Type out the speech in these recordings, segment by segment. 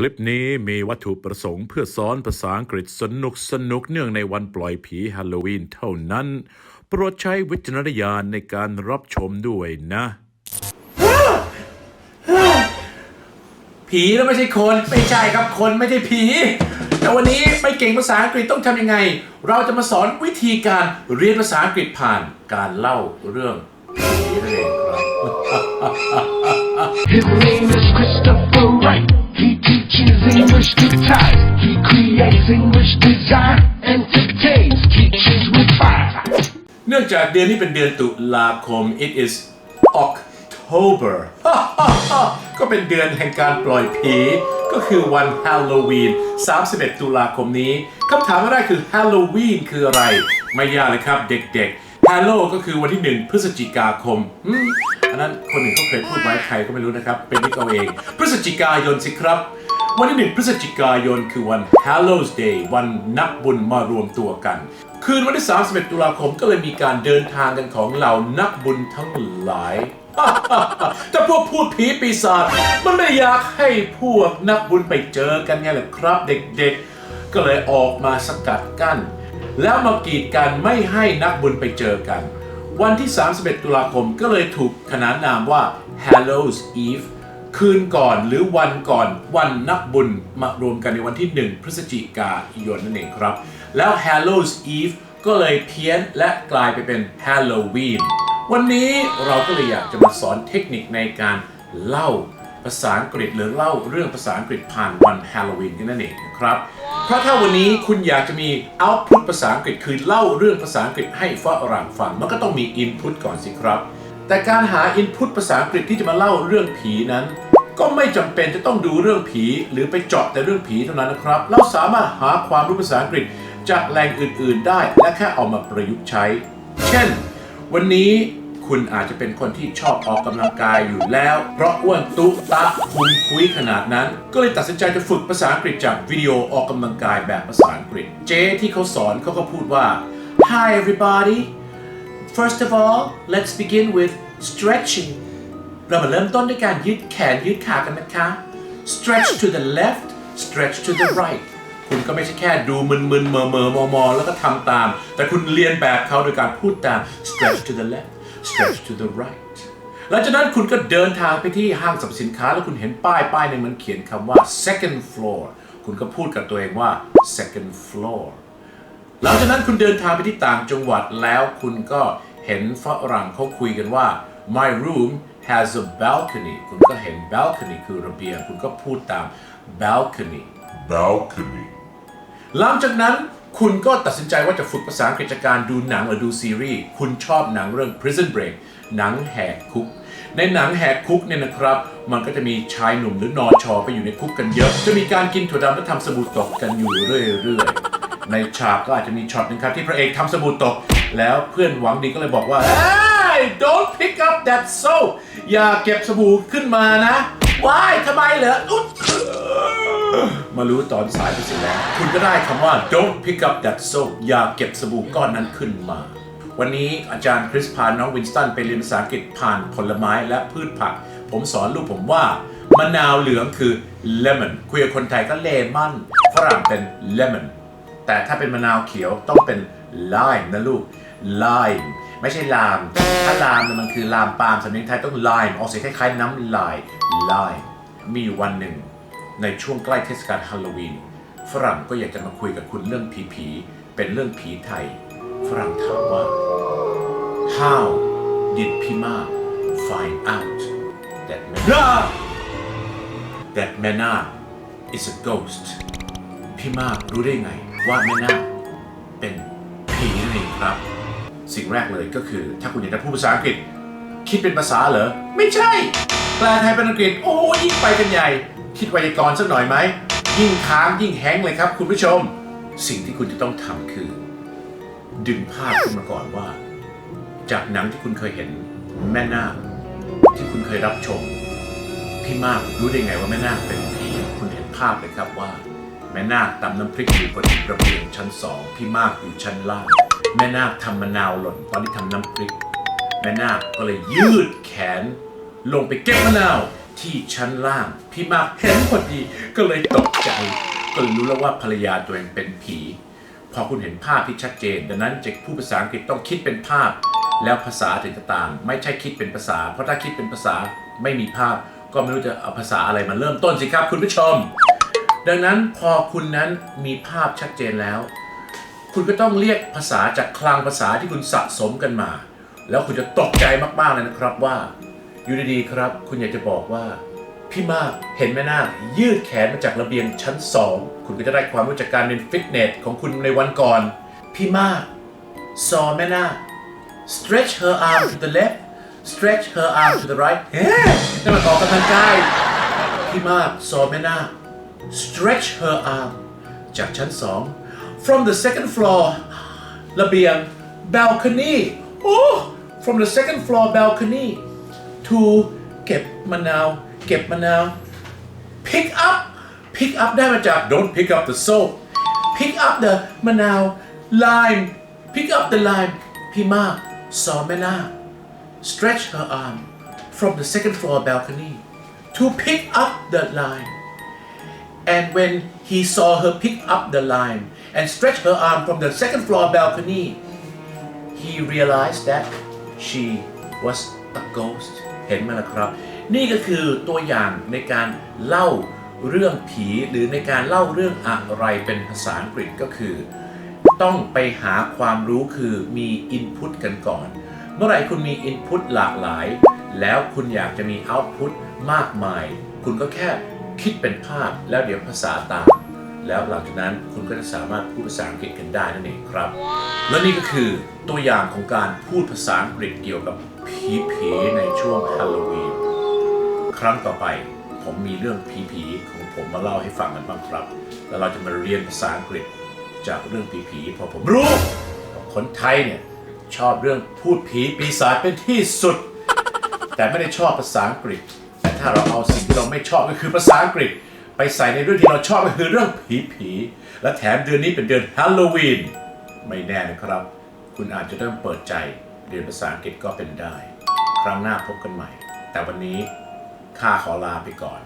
คลิปนี้มีวัตถุประสงค์เพื่อสอนภาษาอังกฤษสนุกสนุกเนื่องในวันปล่อยผีฮาโลวีนเท่านั้น โปรดใช้วิจารณญาณในการรับชมด้วยนะ ผีแล้วไม่ใช่คนไม่ใช่ครับคนไม่ใช่ผี แต่วันนี้ไม่เก่งภาษาอังกฤษต้องทำยังไง เราจะมาสอนวิธีการเรียนภาษาอังกฤษผ่านการเล่าเรื่องผีนั่นเองครับ creates English design, entertains, teaches with fire. เนื่องจากเดือนนี้เป็นเดือนตุลาคม it is October ก็เป็นเดือนแห่งการปล่อยผี ก็คือวันฮาโลวีน 31 ตุลาคมนี้คำถามแรกคือฮาโลวีนคืออะไร ไม่ยากเลยครับเด็กๆฮาโลก็คือวันที่ 1 พฤศจิกาคมอืมอันนั้นคนหนึ่งเขาเคยพูดไว้ใครก็ไม่รู้นะครับ เป็นนิกเอาเอง พฤศจิกายนสิครับ วันที่1พฤศจิกายนคือวัน Hallows Day วันนักบุญมารวมตัวกัน คืนวันที่ 31 ตุลาคมก็เลยมีการเดินทางกันของเหล่านักบุญทั้งหลายแต่พวกพูดผีปีศาจมันไม่อยากให้พวกนักบุญไปเจอกันไงล่ะครับเด็กๆ ก็เลยออกมาสกัดกั้น แล้วมากีดกันไม่ให้นักบุญไปเจอกัน วันที่ 31 ตุลาคมก็เลยถูกขนานนามว่า Hallows Eve คืนก่อนหรือวันก่อนวันนักบุญมารวมกันในวันที่ 1 พฤศจิกายนนั่นเองครับ แล้ว Hallows Eve ก็เลยเพี้ยนและกลายไปเป็น Halloween วันนี้เราก็เลยอยากจะมาสอนเทคนิคในการเล่าภาษาอังกฤษหรือเล่าเรื่องภาษาอังกฤษผ่านวันฮาโลวีนนนั่นเองนะครับ เพราะถ้าวันนี้คุณอยากจะมี output ภาษาอังกฤษคือเล่าเรื่องภาษาอังกฤษให้ฝรั่งฟังมันก็ต้องมี input ก่อนสิครับ แต่การหา input ภาษาอังกฤษที่จะมาเล่าเรื่องผีนั้น ก็ไม่จำเป็นจะต้องดูเรื่องผี หรือไปเจาะแต่เรื่องผีเท่านั้นนะครับ เราสามารถหาความรู้ภาษาอังกฤษจากแหล่งอื่น ๆ ได้ และแค่เอามาประยุกต์ใช้ เช่น วันนี้คุณอาจจะเป็นคนที่ชอบออกกำลังกายอยู่แล้ว เพราะอ้วนตุ๊ตะคุมคุยขนาดนั้น ก็เลยตัดสินใจจะฝึกภาษาอังกฤษจากวิดีโอออกกำลังกายแบบภาษาอังกฤษ เจ๊ที่เขาสอนเขาก็พูดว่า Hi everybody First of all let's begin with stretching เรามาเริ่มต้นด้วยการยืดแขนยืดขากันนะคะ stretch to the left stretch to the right คุณก็ไม่ใช่แค่ดูมึนๆเมอเมอมอมอๆแล้วก็ทำตาม แต่คุณเรียนแบบเขาโดยการพูดตาม stretch to the left stretch to the right หลังจากนั้นคุณก็เดินทางไปที่ห้างสรรพสินค้า แล้วคุณเห็นป้ายป้ายหนึ่งมันเขียนคำว่า second floor คุณก็พูดกับตัวเองว่า second floor หลังจากนั้นคุณเดินทางไปที่ต่างจังหวัดแล้วคุณก็ เห็นฝรั่งเขาคุยกันว่า my room has a balcony คุณก็เห็น balcony คือระเบียง คุณก็พูดตาม balcony balcony หลังจากนั้นคุณก็ตัดสินใจว่าจะฝึกภาษาอังกฤษจากการดูหนังหรือดูซีรีส์คุณชอบหนังเรื่อง Prison Break หนังแหกคุก ในหนังแหกคุกเนี่ยนะครับ มันก็จะมีชายหนุ่มหรือนอชอไปอยู่ในคุกกันเยอะ จะมีการกินถั่วดำและทำสบู่ตกกันอยู่เรื่อยๆ ในฉากก็อาจจะมีช็อตหนึงครับที่พระเอกทำสบู่ตก แล้วเพื่อนหวังดีก็เลยบอกว่า Hey don't pick up that soap อย่าเก็บสบู่ขึ้นมานะว้ายทำไมเหรออุ๊ยมารู้ตอนสายไปเสร็จแล้ว คุณก็ได้คำว่า don't pick up that soap อย่าเก็บสบู่ก้อนนั้นขึ้นมา วันนี้อาจารย์คริสพาน้องวินสตันไปเรียนภาษาอังกฤษผ่านผลไม้และพืชผัก ผมสอนลูกผมว่ามะนาวเหลืองคือ lemon คุยกับคนไทยก็เลมอนฝรั่งเป็น lemon แต่ถ้าเป็นมะนาวเขียวต้องเป็น lime นะลูก lime ไม่ใช่ลาม ถ้าลามมันคือลามปาล์มสำเนียงไทยต้อง lime ออกเสียงคล้ายๆน้ำลาย lime มีอยู่วันหนึ่ง ในช่วงใกล้เทศกาลฮาโลวีนฝรั่งก็อยากจะมาคุยกับคุณเรื่องผีผีๆเป็นเรื่องผีไทย ฝรั่งถามว่า How did Pima find out that Mena that Mena is a ghost พี่มากรู้ได้ไงว่าแม่นาคเป็น ผีนั่นเองครับ สิ่งแรกเลยก็คือ ถ้าคุณอยากจะพูดภาษาอังกฤษ คิดเป็นภาษาเหรอ ไม่ใช่ แปลไทยเป็นอังกฤษ โอ้ยิ่งไปกันใหญ่ คิดไวยากรณ์สักหน่อยไหม ยิ่งค้างยิ่งแห้งเลยครับคุณผู้ชม สิ่งที่คุณจะต้องทำคือ ดึงภาพขึ้นมาก่อนว่า จากหนังที่คุณเคยเห็นแม่นาคที่คุณเคยรับชม พี่มากรู้ได้ไงว่าแม่นาคเป็นผีคุณเห็นภาพเลยครับว่า แม่นาคตำน้ำพริกอยู่บนระเบียงชั้นสองพี่มากอยู่ชั้นล่าง แม่นาคทำมะนาวหล่นตอนที่ทำน้ำพริก แม่นาคก็เลยยืดแขน ลงไปเก็บมะนาวที่ชั้นล่าง พี่มากเห็นพอดีก็เลยตกใจ ก็เลยรู้แล้วว่าภรรยาตัวเองเป็นผี พอคุณเห็นภาพที่ชัดเจน ดังนั้นจะพูดภาษาอังกฤษต้องคิดเป็นภาพ แล้วภาษาถึงจะต่าง ไม่ใช่คิดเป็นภาษา เพราะถ้าคิดเป็นภาษาไม่มีภาพ ก็ไม่รู้จะเอาภาษาอะไรมาเริ่มต้นสิครับ คุณผู้ชม ดังนั้นพอคุณนั้นมีภาพชัดเจนแล้ว คุณก็ต้องเรียกภาษาจากคลังภาษาที่คุณสะสมกันมา แล้วคุณจะตกใจมากๆเลยนะครับว่าอยู่ดีๆครับ คุณอยากจะบอกว่า พี่มากเห็นแม่นาคยืดแขนมาจากระเบียงชั้นสองคุณก็จะได้ความรู้จากการเรียนฟิตเนสของคุณในวันก่อน พี่มาก saw แม่นาค stretch her arm to the left stretch her arm to the right เฮ้นั่นมันออกกำลังกายพี่มาก saw แม่นาค stretch her arm จากชั้นสอง from the second floor ระเบียง balcony โอ้ from the second floor balcony to เก็บมะนาว เก็บมะนาว pick up pick up ได้มาจาก don't pick up the soap pick up the มะนาว lime pick up the lime พี่มาก saw แม่นา stretch her arm from the second floor balcony to pick up the lime and when he saw her pick up the lime and stretch her arm from the second floor balcony he realized that she was a ghost เห็นไหมล่ะครับ นี่ก็คือตัวอย่างในการเล่าเรื่องผีหรือในการเล่าเรื่องอะไรเป็นภาษาอังกฤษก็คือ ต้องไปหาความรู้คือมีอินพุตกันก่อน เมื่อไหร่คุณมีอินพุตหลากหลาย แล้วคุณอยากจะมีเอาต์พุตมากมาย คุณก็แค่ คิดเป็นภาพแล้วเดี๋ยวภาษาตามแล้วหลังจากนั้นคุณก็จะสามารถพูดภาษาอังกฤษกันได้นั่นเองครับ และนี่ก็คือตัวอย่างของการพูดภาษาอังกฤษเกี่ยวกับผีๆในช่วงฮาโลวีนครั้งต่อไปผมมีเรื่องผีๆของผมมาเล่าให้ฟังกันบ้างครับ แล้วเราจะมาเรียนภาษาอังกฤษจากเรื่องผีๆเพอผมรู้ว่าคนไทยเนี่ยชอบเรื่องพูดผีปีศาจเป็นที่สุด แต่ไม่ได้ชอบภาษาอังกฤษแต่ ถ้าเราเอาสิ่งที่เราไม่ชอบก็คือภาษาอังกฤษ ไปใส่ในเรื่องที่เราชอบก็คือเรื่องผีๆและแถมเดือนนี้เป็นเดือนฮาโลวีนไม่แน่นะครับ คุณอาจจะเริ่มเปิดใจเรียนภาษาอังกฤษก็เป็นได้ ครั้งหน้าพบกันใหม่ แต่วันนี้ข้าขอลาไปก่อน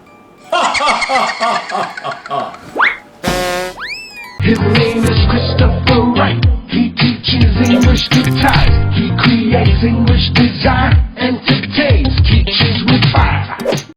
His name is Christopher Wright. He teaches English to Thai. He creates English design